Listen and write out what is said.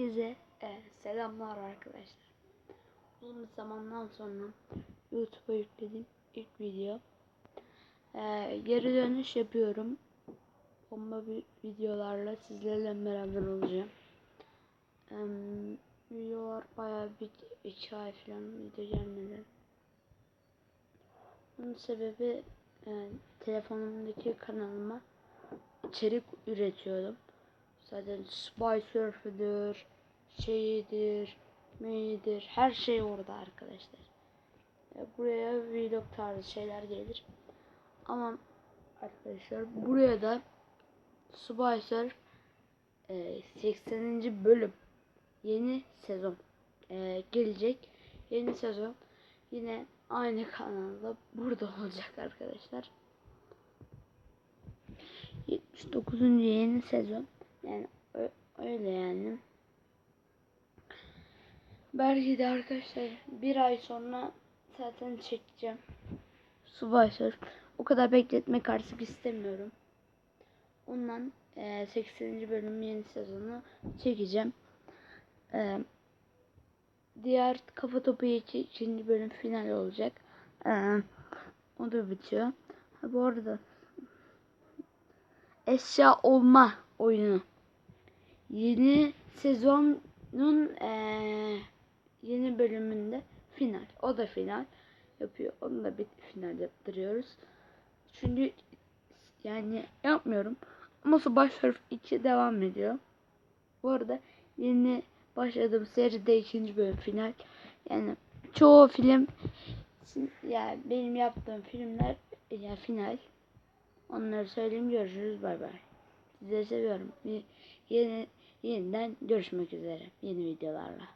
Herkese e, selamlar arkadaşlar. Uzun bir zamandan sonra YouTube'a yüklediğim ilk video. E, geri dönüş yapıyorum. Bomba videolarla sizlerle beraber olacağım. E, videolar bayağı bir iki ay falan video gelmedi. Bunun sebebi e, telefonumdaki kanalıma içerik üretiyordum. Zaten Spy Surfer'dır, şeyidir, meydir, her şey orada arkadaşlar. Ya buraya vlog tarzı şeyler gelir. Ama arkadaşlar buraya da Spy Surf e, 80. bölüm yeni sezon e, gelecek. Yeni sezon yine aynı kanalda burada olacak arkadaşlar. 79. yeni sezon. Yani öyle yani. Belki de arkadaşlar bir ay sonra zaten çekeceğim. Survivor. O kadar bekletmek artık istemiyorum. Ondan e, 80. bölüm yeni sezonu çekeceğim. E, diğer kafa topu 2 ikinci bölüm final olacak. E, o da bitiyor. Ha, bu arada eşya olma oyunu. Yeni sezonun ee, yeni bölümünde final. O da final yapıyor. Onu da bir final yaptırıyoruz. Çünkü yani yapmıyorum. Ama Subway Surf 2 devam ediyor. Bu arada yeni başladığım seride ikinci bölüm final. Yani çoğu film yani benim yaptığım filmler ya final. Onları söyleyeyim görüşürüz bay bay. Sizleri seviyorum. Yeni yeniden görüşmek üzere yeni videolarla.